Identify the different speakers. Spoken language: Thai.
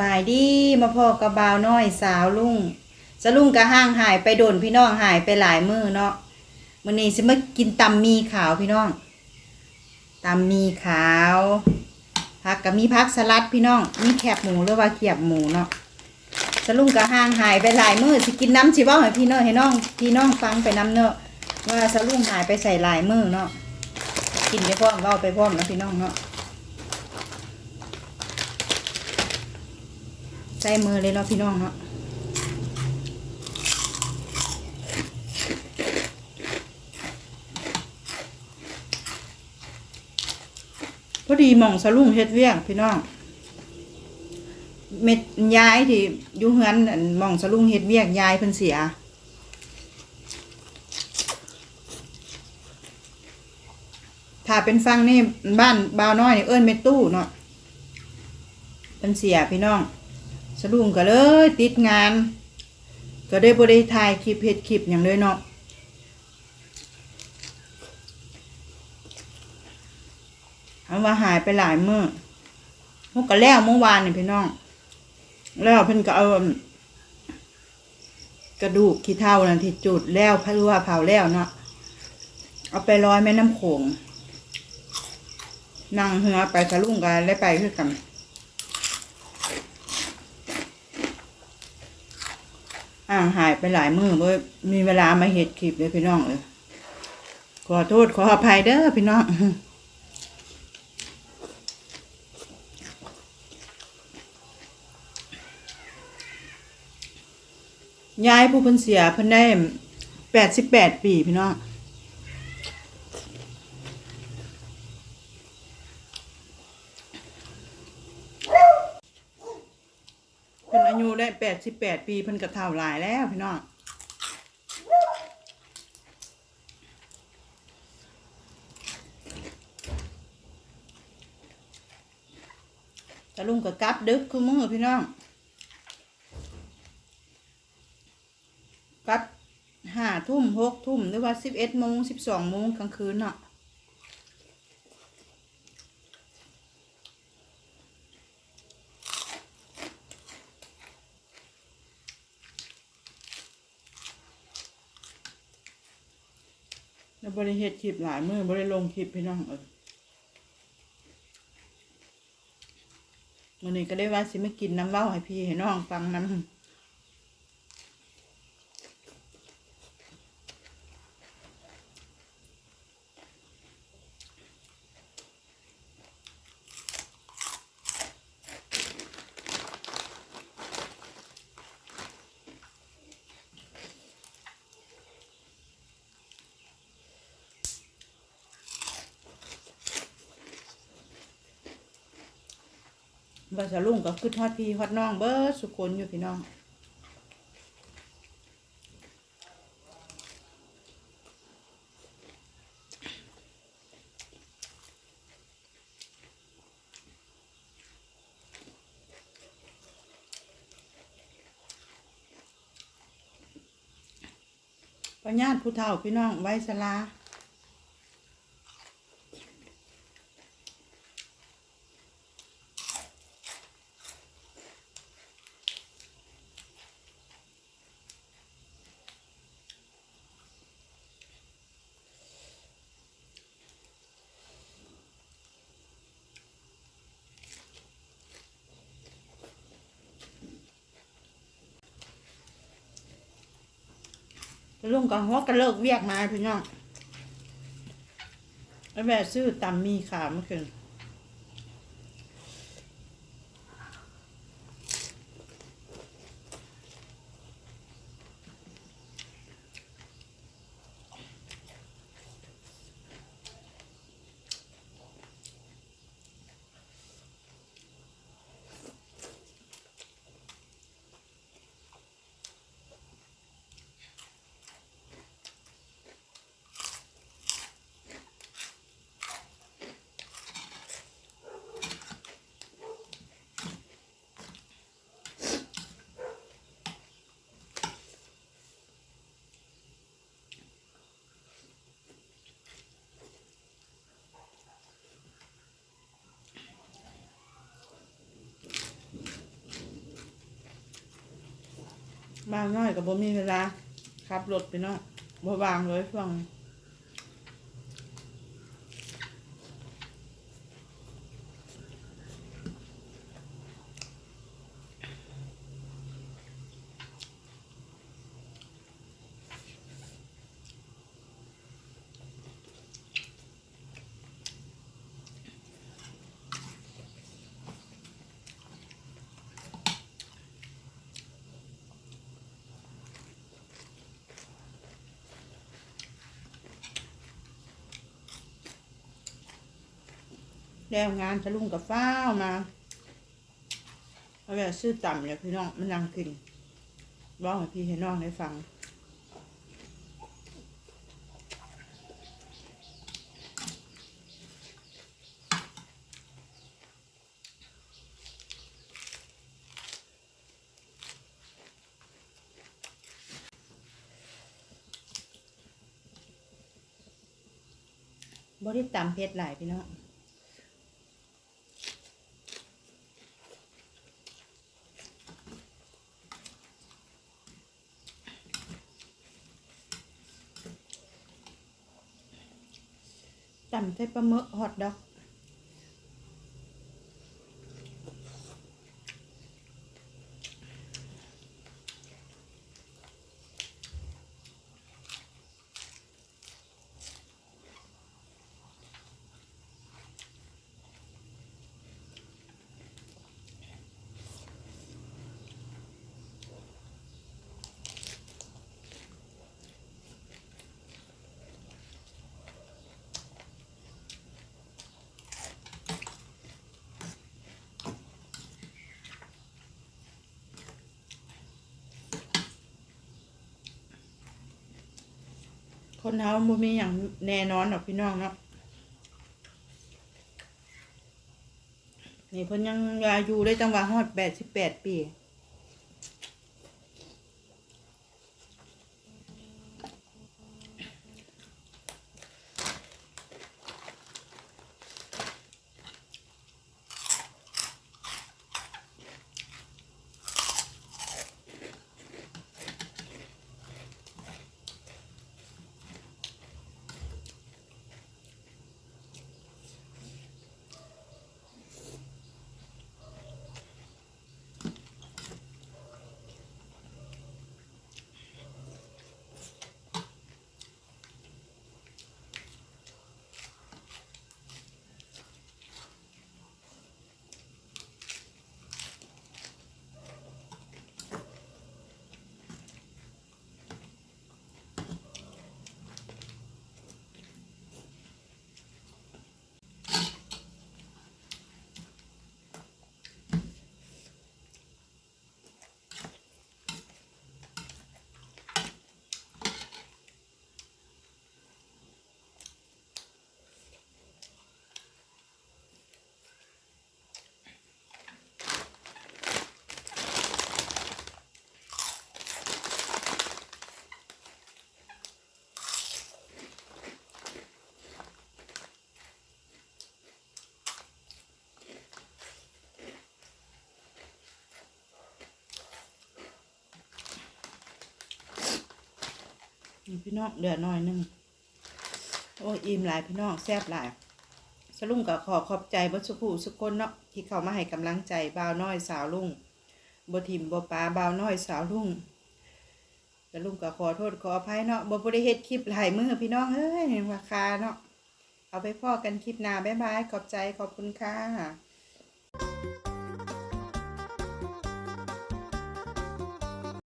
Speaker 1: บายดีมาพ่อกระบาวน้อยสาวลุงสลุงกะห้างหายไปโดนพี่น้องหายไปหลายมือเนาะมื้อนี้สิมากินตำมีขาวพี่น้องตำมีขาวผักก็มีผักสลัดพี่น้องมีแคบหมูหรือว่าเขียบหมูเนาะสลุงกะห้างหายไปหลายมือสิกินน้ำสิเว้าให้พี่น้องให้น้องพี่น้องฟังไปน้ำเนาะว่าสลุงหายไปใส่หลายมือเนาะกินไปพร้อมเว้าไปพร้อมนะพี่น้องเนาะ ใส่มือเลยเนาะพี่น้องเนาะพอดีหม่องสลุ่งเฮ็ดเวียกพี่น้องเม็ดย้ายที่อยู่เฮือนอั่นหม่องสลุ่งเฮ็ดเวียกยายเพิ่นเสียถ้าเป็นฟังนี่บ้านบาวน้อยนี่เอิ้นเม็ดตู้เนาะเพิ่นเสียพี่น้อง สลุงก็เลย ติดงาน ก็ได้บริถ่ายคลิปเฮ็ดคลิปอย่างเลยเนาะเอาว่าหายไปหลายมื้อพวกก็แล้วเมื่อวานนี่พี่น้อง แล้วเพิ่นก็เอากระดูกขี้เท่านั่นที่จุดแล้วพะรู้ว่าเผาแล้วเนาะเอาไปลอยแม่น้ำโขงนั่งเหือไปสลุงกันได้ไปคือกัน อ่างหายไปหลายมือเว้ยมีเวลามาเห็ดคลิปเลยพี่น้องเลยขอโทษขออภัยเด้อพี่น้องยายผู้เพิ่นเสียเพิ่นได้แปดสิบแปดปีพี่น้อง เพิ่นอายุได้ แปดสิบแปดปีเพิ่นกระเท่าหลายแล้วพี่น้องตะลุงกับกับดึกคือมือพี่น้องกับห้าทุ่มหกทุ่มหรือว่าสิบเอ็ดโมงสิบสองโมงกลางคืนเนาะ บริเหตุคลิปหลายมือบริลงคลิปพี่น้องเออวันนี้ก็ได้ว่าสิไม่กินน้ำเว้าให้พี่ให้น้องฟังน้ำ ว่าจะลุงก็คือฮอดพี่ฮอดน้องเบิดสุคนอยู่พี่น้องปัญญาติผู้เฒ่าพี่น้องไว้สลา ลุงก็หัวกระเลิกเวียกมาพี่น้องแล้วแม่ซื้อตำมีขาวเมื่อคืน บางน้อยกับบ่มีเวลาขับรถไปเนาะบ่วางเลยช่วงนี้ แล้วงานจะลุงกับฟ้าวมาเอาแบบซื้อต่ำเนี่ยพี่น้องมันนั่งกินบอกให้พี่ให้น้องได้ฟังบริตามเพชรหลายพี่น้อง ตำใส่ปล คนเฮาบ่มีอย่างแน่นอนหรอกพี่น้องเนาะนี่เพิ่นยังอายุได้จังหวะฮอดแปดสิบแปดปี พี่น้องเดือหน่อยหนึงโอ้ยอิ่มหลายพี่น้องแซ่บหลาย สลุงก็ขอขอบใจบัสุขุสุกคนเนาะที่เข้ามาให้กำลังใจบ่าวน้อยสาวลุงบ่ทิมบ่ปาบ่าวน้อยสาวลุงสลุงก็ขอโทษขออภัยเนาะบ่บ่ได้เฮ็ดคลิปหลายมือพี่น้องเอ้ยราคาเนาะเอาไปพ่อกันคลิปหน้าบ๊ายบายขอบใจขอบคุณค่ะ